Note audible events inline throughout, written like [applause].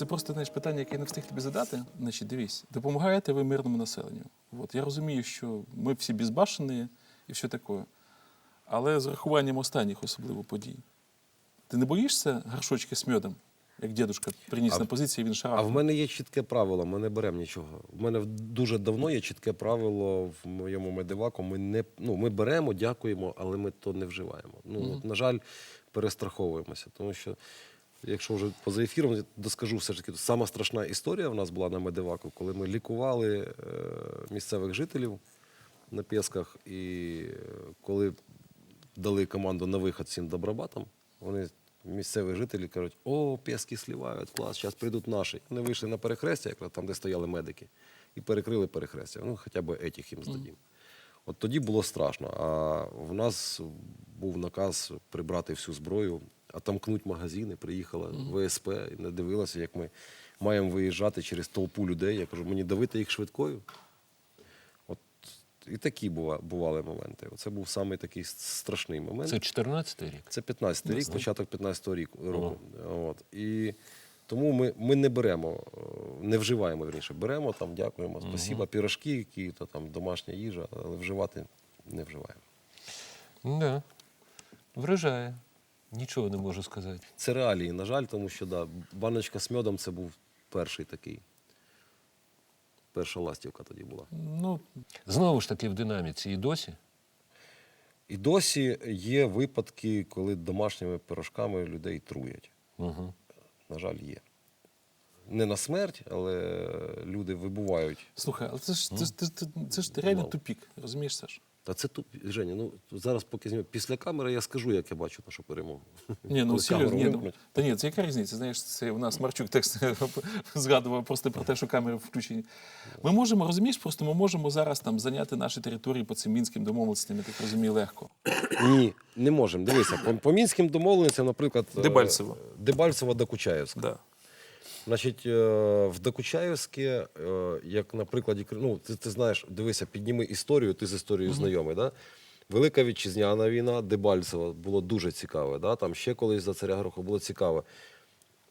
це просто знаєш, питання, яке я не встиг тобі задати. Значить, дивись, допомагаєте ви мирному населенню. От, я розумію, що ми всі безбашені і все таке. Але з рахуванням останніх особливо подій. Ти не боїшся горшочки з медом, як дідушка приніс А на позиції, він А в мене є чітке правило, ми не беремо нічого. В мене дуже давно є чітке правило в моєму медиваку. Ми не ну, ми беремо, дякуємо, але ми то не вживаємо. Ну, от, на жаль, перестраховуємося. Тому що, якщо вже поза ефіром, я доскажу все ж таки, сама страшна історія в нас була на медиваку, коли ми лікували е, місцевих жителів на Пєсках, і е, коли дали команду на виход всім добробатам, вони місцеві жителі кажуть, о, пески слівають, клас, зараз прийдуть наші. Вони вийшли на перехрестя, якраз там, де стояли медики, і перекрили перехрестя. Ну, хоча б етіх їм здадім. От тоді було страшно. А в нас був наказ прибрати всю зброю, отамкнуть магазини. Приїхала ВСП і не дивилася, як ми маємо виїжджати через толпу людей. Я кажу, мені давити їх швидкою. От і такі бува- бували моменти. Це був саме такий страшний момент. Це 14-й рік. Це 15 рік, початок 15-го рік, року. От. І тому ми, ми не беремо, е, не вживаємо вірніше. Беремо там, дякуємо, спасіба, пірожки, які то там домашня їжа, але вживати не вживаємо. Да. Вражає. Нічого не можу сказати. Це реалії, на жаль, тому що да, баночка з медом це був перший такий. Перша ластівка тоді була. Ну, Знову ж таки, в динаміці і досі. І досі є випадки, коли домашніми пирожками людей труять. Угу. На жаль, є. Не на смерть, але люди вибувають. слухай, але це ж, це, ж- це, це, це ж реально Мало. тупік, розумієш, Саш? Та це туп... Женя, ну зараз поки знімемо. Після камери я скажу, як я бачу нашу перемогу. Ні, ну серйозно, ні, ну, та ні, це яка різниця? Знаєш, це у нас Марчук текст [laughs] згадував просто про те, що камери включені. Ми можемо, розумієш, просто ми можемо зараз там зайняти наші території по цим мінським домовленостям, я так розумію, легко. Ні, не можемо. Дивися, по, по мінським домовленостям, наприклад, е, Дебальцево. Дебальцево до Кучаєвська. Да. Значить, е, в Докучаєвське, е, як на прикладі, ну, ти, ти знаєш, дивися, підніми історію, ти з історією знайомий. Да? Велика вітчизняна війна, Дебальцево було дуже цікаве. Да? Там ще колись за царя Гроха було цікаве.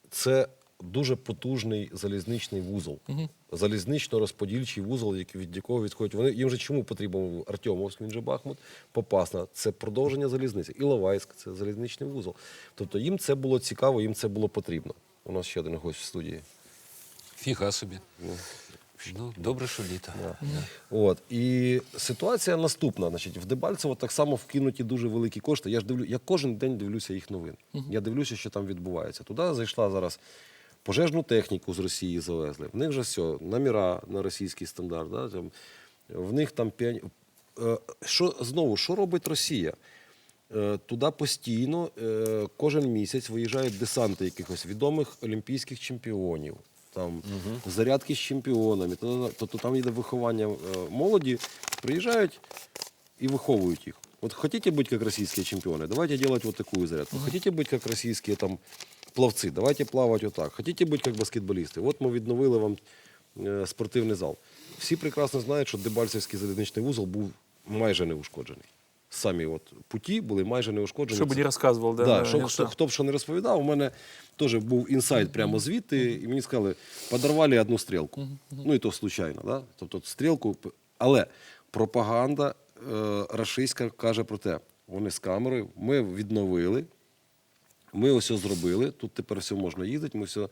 Це дуже потужний залізничний вузол, залізнично-розподільчий вузол, від якого відходять. Вони їм же чому потрібен був Артемовськ, він же Бахмут, Попасна. Це продовження залізниці. Іловайськ це залізничний вузол. Тобто їм це було цікаво, їм це було потрібно. У нас ще один гость в студії. Фіга собі. Ну, добре, що літо. От і ситуація наступна. Значить, в Дебальцево так само вкинуті дуже великі кошти. Я ж дивлю, я кожен день дивлюся їх новин. Я дивлюся, що там відбувається. Туди зайшла зараз пожежну техніку з Росії завезли. В них же все, наміра на російський стандарт. Да? В них там піані... Е, Що знову, що робить Росія? Е, Туди постійно е, кожен місяць виїжджають десанти якихось відомих олімпійських чемпіонів. Там зарядки з чемпіонами, то- тобто там йде виховання е, молоді, приїжджають і виховують їх. Вот хотите быть как российские чемпионы, давайте делать вот такую зарядку. Хотите быть как российские там пловці, давайте плавати отак. Хотите быть как баскетболісти. От ми відновили вам е, спортивний зал. Всі прекрасно знають, що Дебальцевський залізничний вузол був майже неушкоджений. Самі от путі були майже неушкоджені. Що б не розказував, да, Да, що, хто, хто б що не розповідав, у мене теж був інсайт прямо звідти, і мені сказали, подорвали одну стрілку. Ну і то случайно, да? тобто стрілку. Але пропаганда е, рашистська каже про те, вони з камерою, ми відновили, ми ось зробили, тут тепер все можна їздити, ми все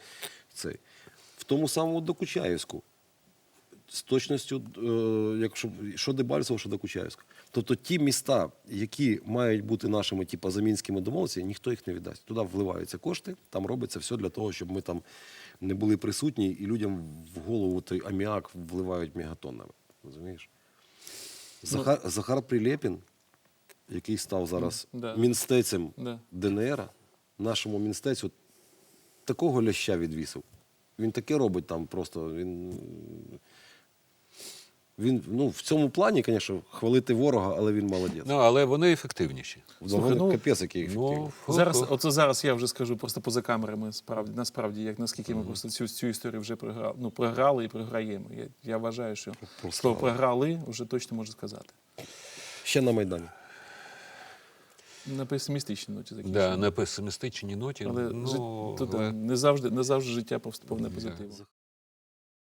цей. В тому самому Докучаєвську. З точністю, е, якщо що Дебальцево, що Докучаєвська. Тобто ті міста, які мають бути нашими типу, замінськими домовленостями, ніхто їх не віддасть. Туди вливаються кошти, там робиться все для того, щоб ми там не були присутні, і людям в голову той аміак вливають мегатоннами. Розумієш? Захар, Захар Прилєпін, який став зараз Да. мінстецем Да. ДНР, нашому мінстецю такого ляща відвісив. Він таке робить там просто. Він, він ну, в цьому плані, звісно, хвалити ворога, але він молодець. Ну, але вони ефективніші. Ну, вони ну, капець який ефективний. Ну, Зараз, фу-фу. оце зараз я вже скажу просто поза камерами, справді, насправді, як наскільки ми просто цю, цю історію вже програли, ну, програли і програємо. Я, я вважаю, що слово програли вже точно можу сказати. Ще на Майдані. На песимістичній ноті закінчимо. Да, на песимістичній ноті. Але ну, тут але- не завжди, не завжди життя повне позитиву.